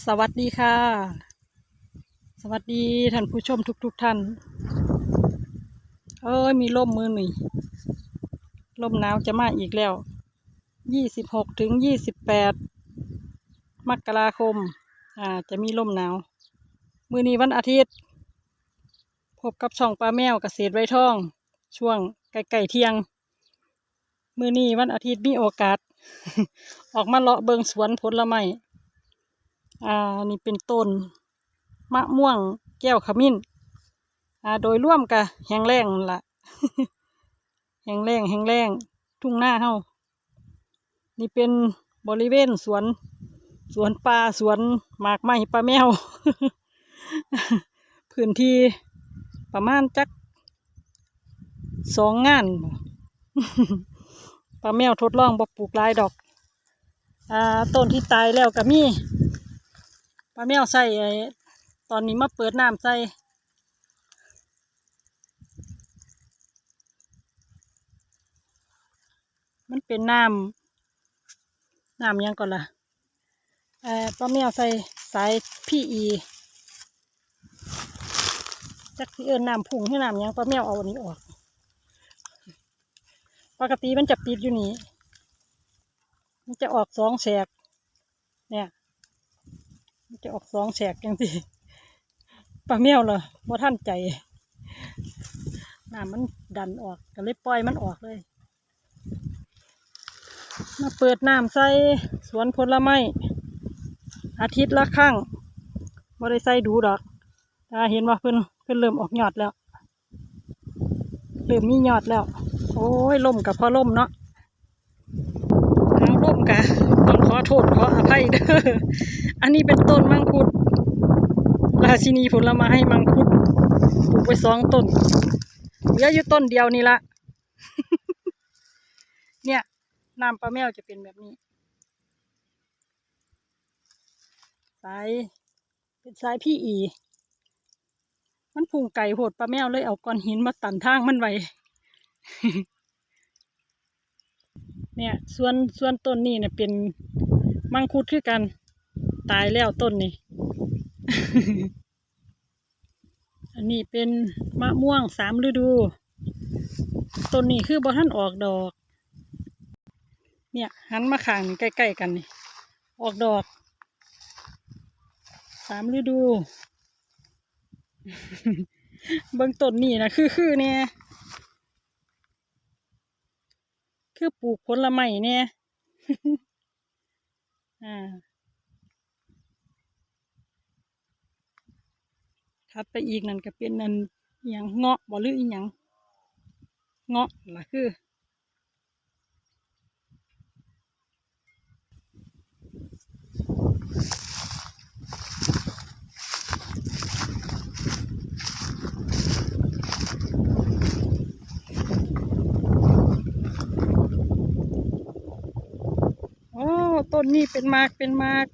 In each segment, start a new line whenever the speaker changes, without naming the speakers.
สวัสดีค่ะ สวัสดีท่านผู้ชมทุกๆทท่าน เอ้ยมีลมมือหนึ่งลมหนาวจะมาอีกแล้วยี่สิบหกถึงยี่สิบแปดมกราคม อ่า จะมีลมหนาว มือนี้วันอาทิตย์ พบกับช่องปลาแมวกเกษตรไร่ทอง ช่วงใกล้ๆเที่ยง มือนี้วันอาทิตย์มีโอกาส ออกมาเลาะเบิงสวนผลไม้ อ่านี่เป็นต้นมะม่วงแก้วขมิ้นอ่าโดยร่วมกับแห้งแลงนั่นละแห้งแลงแห้งแลงทุ่งหน้าเฮานี่เป็นบริเวณสวน สวนปลาสวนหมากไม้ปลาแมว พื้นที่ประมาณจักสองงานปลาแมวทดลองบ่ปลูกลายดอก อ่าต้นที่ตายแล้วก็มีาแมวใส่ไอ้ตอนนี้มาเปิดน้ำใส่มันเป็นน้ำน้ำยังก่อนล่ะเอ่อปลาแมวใส่สายพีอีจักที่เอิญน้ำพุ่งให้น้ำยังปลาแมวเอาอันนี้ออก ปกติมันจะปิดอยู่นี่ มันจะออกสองแฉกเนี่ย จะออกสองแฉกจังสิปลาเมียวเหรอว่าท่านใจน้ำมันดันออกก็เลยปล่อยมันออกเลย มาเปิดน้ำใส่สวนผลไม้อาทิตย์ละครั้งบ่ได้ใส่ดูดอกต่เห็นว่าเพิ่นเพิ่นเริ่มออกยอดแล้วเริ่มมียอดแล้ว โอ้ยล่มกับพอล่มเนาะทางล่มกะต้องขอโทษขออภัยเด้อ อันนี้เป็นต้นมังคุด ราชินีผลไม้มังคุดปลูกไปสองต้นเหลืออยู่ต้นเดียวนี่ละ เนี่ยน้ำปลาแมวจะเป็นแบบนี้สายเป็นสายพี่อี มันพุงไก่โหดปลาแมวเลยเอาก้อนหินมาตันทางมันไว้เนี่ยส่วนส่วนต้นนี้เนี่ยเป็นมังคุดคือกัน ตายแล้วต้นนี้อันนี้เป็นมะม่วงสามฤดู ต้นนี้คือบ่ท่านออกดอก เนี่ยหันมาข้างนี่ใกล้ๆกันนี่ ออกดอก สามฤดู เบิ่งต้นนี่นะคือคือเนี่ยคือปลูกผลไม้เนี่ย อ่า ถัดไปอีกนั่นก็เป็นนั่นอย่างเงาะบ่หรืออีหยังเงาะล่ะคือโอ้ต้นนี้เป็นมากเป็นมาก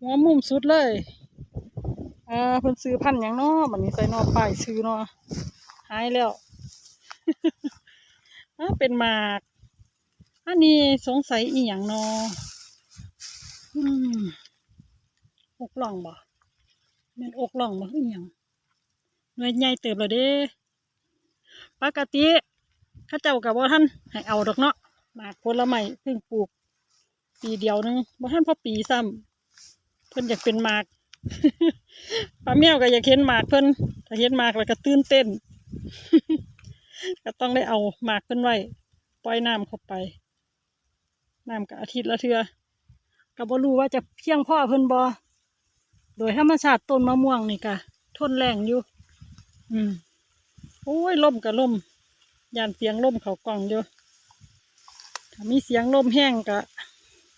หัวมุมสุดเลย อ่าเพิ่นซื้อพันธุ์หยังเนาะบัดนี้ใส่นอป้ายซื้อนาะหายแล้วอ่าเป็นหมากอันนี้สงสัยอีหยังนาะอืมอกล่องบ่แม่นอกล่องบ่อีหยังหน่วยใหญ่เติบแล้วเด้ปกติข้าเจ้ากับว่าท่านให้เอาดอกเนาะหมากผลไม้เพิ่งปลูก ปีเดียวนึงบ่ท่านพอปีซ้ำเพิ่นอยากเป็นหมาก ป้าแมวก็อยากเห็นหมากเพิ่นถ้าเห็นหมากแล้วก็ตื่นเต้น ก็ต้องได้เอาหมากเพิ่นไว้ปล่อยน้ำเข้าไปน้ำกับอาทิตย์ละเทือก็บ่รู้ว่าจะเพียงพ่อเพิ่นบ่โดยธรรมชาติต้นมะม่วงนี่ก็ทนแรงอยู่ อืมโอ้ยล่มกับล่มยานเสียงล่มเขากล่องอยู่ถ้ามีเสียงล่มแห้งก็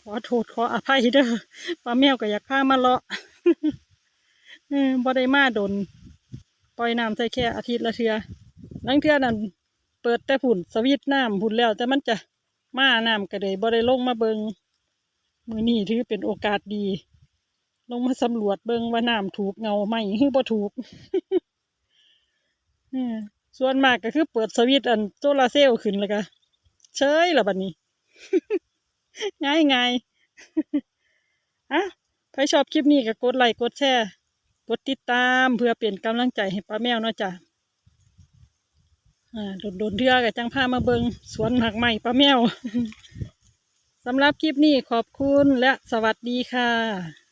ขอโทษขออภัยเด้อป้าแมวก็อยากพามาเลาะ เออบ่ได้มาดน ปล่อยน้ำใส่แค่อาทิตย์ละเทือลังเทือนั้นเปิดแต่ผุ่นสวิตน้ำผุ่นแล้ว แต่มันจะมาน้ำก็เลยบ่ได้ลงมาเบิงมือนี้ถือเป็นโอกาสดี ลงมาสำรวจเบิงว่าน้ำถูกเงาไหมหรือบ่ถูกส่วนมากก็คือเปิดสวิตอันโซลาเซลล์ขึ้นแล้วก็เฉยละบัดนี้ ง่ายง่ายอะใครชอบคลิปนี้ก็กดไลค์กดแชร์ กดติดตามเพื่อเปลี่ยนกำลังใจให้ป้าแมวเนาะจ้ะโดนโดนเรือกับจังผ้ามาเบิงสวนหักใหม่ป้าแมวสำหรับคลิปนี้ขอบคุณและสวัสดีค่ะ